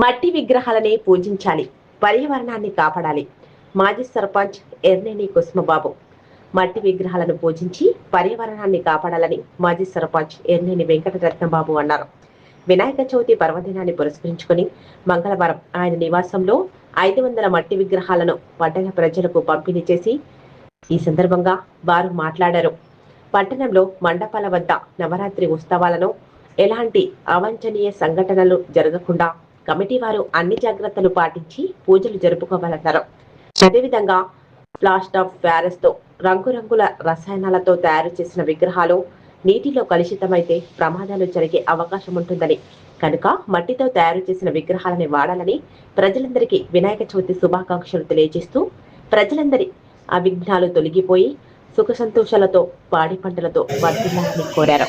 మట్టి విగ్రహాలనే పూజించాలి. పర్యావరణాన్ని కాపాడాలి. మాజీ సర్పంచ్ ఎర్నేని కుసుమబాబు మట్టి విగ్రహాలను పూజించి పర్యావరణాన్ని కాపాడాలని మాజీ సర్పంచ్ ఎర్నేని వెంకటరత్నబాబు అన్నారు. వినాయక చవితి పర్వదినాన్ని పురస్కరించుకుని మంగళవారం ఆయన నివాసంలో ఐదు వందల మట్టి విగ్రహాలను పట్టణ ప్రజలకు పంపిణీ చేసి ఈ సందర్భంగా వారు మాట్లాడారు. పట్టణంలో మండపాల వద్ద నవరాత్రి ఉత్సవాలను ఎలాంటి అవాంఛనీయ సంఘటనలు జరగకుండా కమిటీ వారు అన్ని జాగ్రత్తలు పాటించి పూజలు జరుపుకోవాలన్నారు. అదేవిధంగా ప్లాస్ట్ ఆఫ్ ప్యారెస్తో రంగురంగుల రసాయనాలతో తయారు చేసిన విగ్రహాలు నీటిలో కలుషితమైతే ప్రమాదాలు జరిగే అవకాశం ఉంటుందని. కనుక మట్టితో తయారు చేసిన విగ్రహాలని వాడాలని ప్రజలందరికీ వినాయక చవితి శుభాకాంక్షలు తెలియజేస్తూ ప్రజలందరి అవిఘ్నాలు తొలగిపోయి సుఖ సంతోషాలతో పాడి పంటలతో వర్తిల్లాలని కోరారు.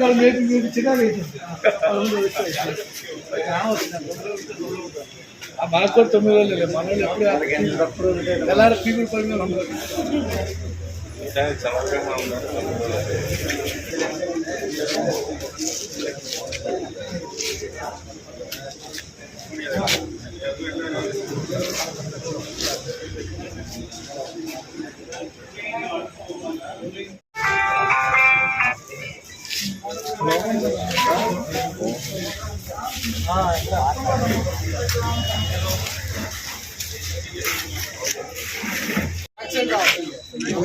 కాదు మీకు మీకు చిన్నగా మనకు కూడా తొమ్మిది రోజులు మన వాళ్ళు ఎప్పుడు తెల్లారి పీపుల్ పడిన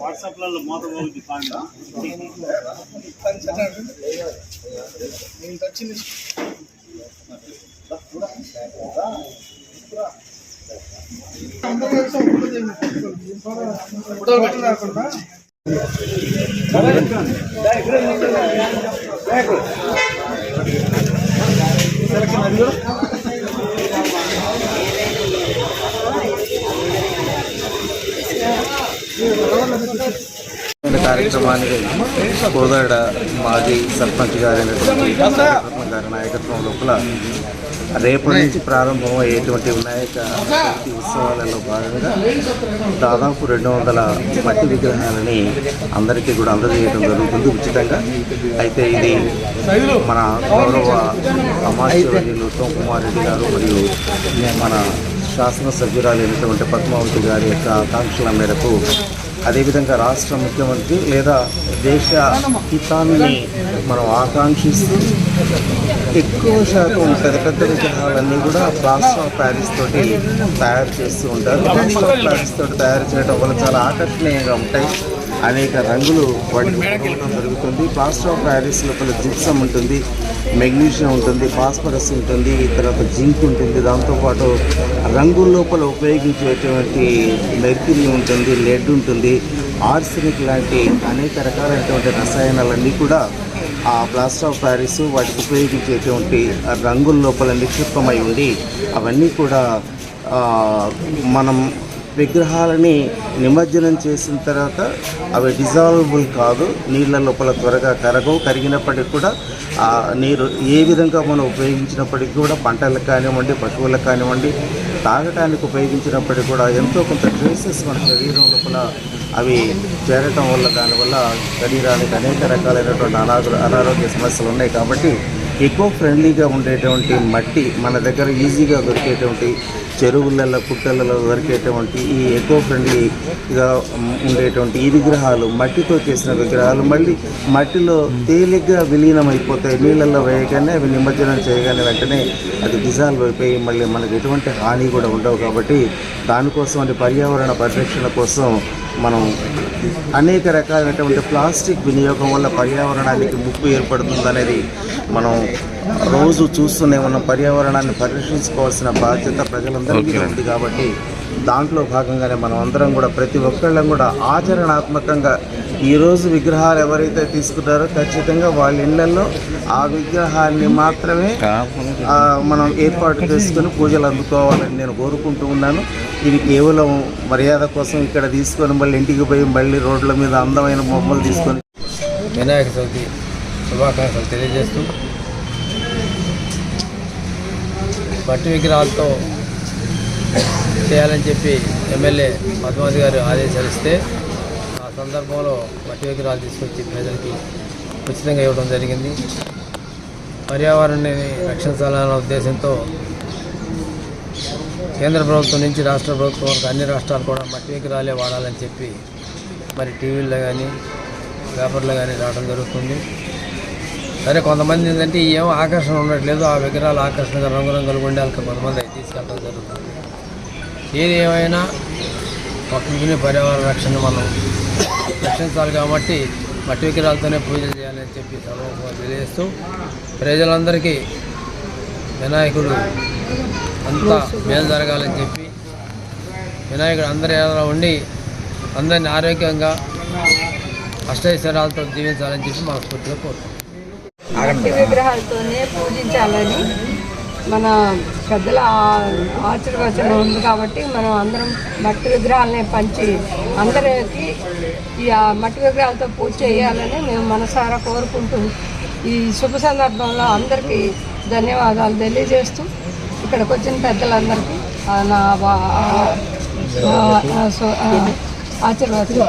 వాట్సాప్లలో మోత పోతుంది ఈ కార్యక్రమానికి కోదాడ మాజీ సర్పంచ్ గారైనటువంటి గారి నాయకత్వం లోపల రేపటి నుంచి ప్రారంభమయ్యేటువంటి వినాయక చవితి ఉత్సవాలలో భాగంగా దాదాపు రెండు వందల మట్టి విగ్రహాలని అందరికీ కూడా అందజేయడం జరుగుతుంది ఉచితంగా. అయితే ఇది మన గౌరవ అమాశ్వర్యులు ఉత్తమ్ కుమార్ రెడ్డి గారు మరియు మన శాసనసభ్యురాలు అయినటువంటి పద్మావతి గారి యొక్క ఆకాంక్షల మేరకు అదేవిధంగా రాష్ట్ర ముఖ్యమంత్రి లేదా దేశ హితాన్ని మనం ఆకాంక్షిస్తూ ఎక్కువ శాతం పెద్ద పెద్ద విగ్రహాలన్నీ కూడా ప్లాస్టర్ ఆఫ్ ప్యారిస్ తోటి తయారు చేస్తూ ఉంటారు. ప్లాస్టర్ ఆఫ్ ప్యారిస్ తోటి తయారు చేయడం వల్ల చాలా ఆకర్షణీయంగా ఉంటాయి. అనేక రంగులు వాటికి దొరుకుతుంది జరుగుతుంది. ప్లాస్టర్ ఆఫ్ ప్యారిస్ లోపల జిప్సం ఉంటుంది మెగ్నీషియం ఉంటుంది ఫాస్ఫరస్ ఉంటుంది తర్వాత జింక్ ఉంటుంది. దాంతోపాటు రంగుల లోపల ఉపయోగించేటువంటి మెర్క్యూరీ ఉంటుంది లెడ్ ఉంటుంది ఆర్సెనిక్ లాంటి అనేక రకాలైనటువంటి రసాయనాలన్నీ కూడా ఆ ప్లాస్టర్ ఆఫ్ ప్యారిస్ వాటికి ఉపయోగించేటువంటి ఆ రంగుల లోపల నిక్షిప్తమై ఉండి అవన్నీ కూడా మనం విగ్రహాలని నిమజ్జనం చేసిన తర్వాత అవి డిజాల్వబుల్ కాదు నీళ్ళ లోపల త్వరగా కరగవు. కరిగినప్పటికీ కూడా ఆ నీరు ఏ విధంగా మనం ఉపయోగించినప్పటికీ కూడా పంటలకు కానివ్వండి పశువులకు కానివ్వండి తాగటానికి ఉపయోగించినప్పటికీ కూడా ఎంతో కొంత ట్రేసెస్ మన శరీరం లోపల అవి చేరటం వల్ల దానివల్ల శరీరానికి అనేక రకాలైనటువంటి అనాగ అనారోగ్య సమస్యలు ఉన్నాయి. కాబట్టి ఎక్కువ ఫ్రెండ్లీగా ఉండేటువంటి మట్టి మన దగ్గర ఈజీగా దొరికేటువంటి చెరువులలో పుట్టలలో దొరికేటువంటి ఈ ఎక్కువ ఫ్రెండ్లీగా ఉండేటువంటి ఈ విగ్రహాలు మట్టితో చేసిన విగ్రహాలు మళ్ళీ మట్టిలో తేలిగ్గా విలీనం అయిపోతాయి నీళ్ళల్లో వేయగానే అవి నిమజ్జనం చేయగానే వెంటనే అది డిజాల్వ్ అయిపోయి మళ్ళీ మనకు ఎటువంటి హాని కూడా ఉండవు కాబట్టి దానికోసం అంటే పర్యావరణ పరిరక్షణ కోసం మనం అనేక రకాలైనటువంటి ప్లాస్టిక్ వినియోగం వల్ల పర్యావరణానికి ముప్పు ఏర్పడుతుందనేది మనం రోజు చూస్తూనే ఉన్న పర్యావరణాన్ని పరిరక్షించుకోవాల్సిన బాధ్యత ప్రజలందరికీ ఉంది కాబట్టి దాంట్లో భాగంగానే మనం అందరం కూడా ప్రతి ఒక్కళ్ళం కూడా ఆచరణాత్మకంగా ఈరోజు విగ్రహాలు ఎవరైతే తీసుకున్నారో ఖచ్చితంగా వాళ్ళ ఇళ్ళలో ఆ విగ్రహాన్ని మాత్రమే ఆ, మనం ఏర్పాటు చేసుకుని పూజలు అందుకోవాలని నేను కోరుకుంటూ ఉన్నాను. ఇది కేవలం మర్యాద కోసం ఇక్కడ తీసుకొని మళ్ళీ ఇంటికి పోయి మళ్ళీ రోడ్ల మీద అందమైన బొమ్మలు తీసుకొని వినాయక చవితి శుభాకాంక్షలు తెలియజేస్తూ మట్టి విగ్రహాలతో చేయాలని చెప్పి ఎమ్మెల్యే పద్మావతి గారు ఆదేశాలు ఇస్తే ఆ సందర్భంలో మట్టి విగ్రహాలు తీసుకొచ్చి ప్రజలకి ఉచితంగా ఇవ్వడం జరిగింది. పర్యావరణాన్ని రక్షించాలన్న ఉద్దేశంతో కేంద్ర ప్రభుత్వం నుంచి రాష్ట్ర ప్రభుత్వం వరకు అన్ని రాష్ట్రాలు కూడా మట్టి విగ్రహాలే వాడాలని చెప్పి మరి టీవీల్లో కానీ పేపర్లో కానీ రావడం జరుగుతుంది. సరే కొంతమంది ఏంటంటే ఏం ఆకర్షణ ఉండట్లేదు. ఆ విగ్రహాలు ఆకర్షణగా రంగురంగులు గుండాలకు కొంతమంది అవి తీసుకెళ్ళడం జరుగుతుంది. ఏది ఏమైనా ప్రకృతిని పర్యావరణ రక్షణ మనం రక్షించాలి కాబట్టి మట్టి విగ్రహాలతోనే పూజలు చేయాలని చెప్పి తెలియజేస్తూ ప్రజలందరికీ వినాయకుడు అంతా మేలు జరగాలని చెప్పి వినాయకుడు అందరి ఏదైనా ఉండి అందరిని ఆరోగ్యంగా అష్టైశ్వర్యాలతో జీవించాలని చెప్పి మనస్ఫూర్తిగా కోరుతున్నాం విగ్రహాలతోనే పూజించాలని మన పెద్దల ఆ- ఆశీర్వచనం ఉంది కాబట్టి మనం అందరం మట్టి విగ్రహాలనే పంచి అందరికి ఈ మట్టి విగ్రహాలతో పూజ చేయాలని మేము మనసారా కోరుకుంటూ ఈ శుభ సందర్భంలో అందరికీ ధన్యవాదాలు తెలియజేస్తూ ఇక్కడికి వచ్చిన పెద్దలందరికీ నా ఆశీర్వాదం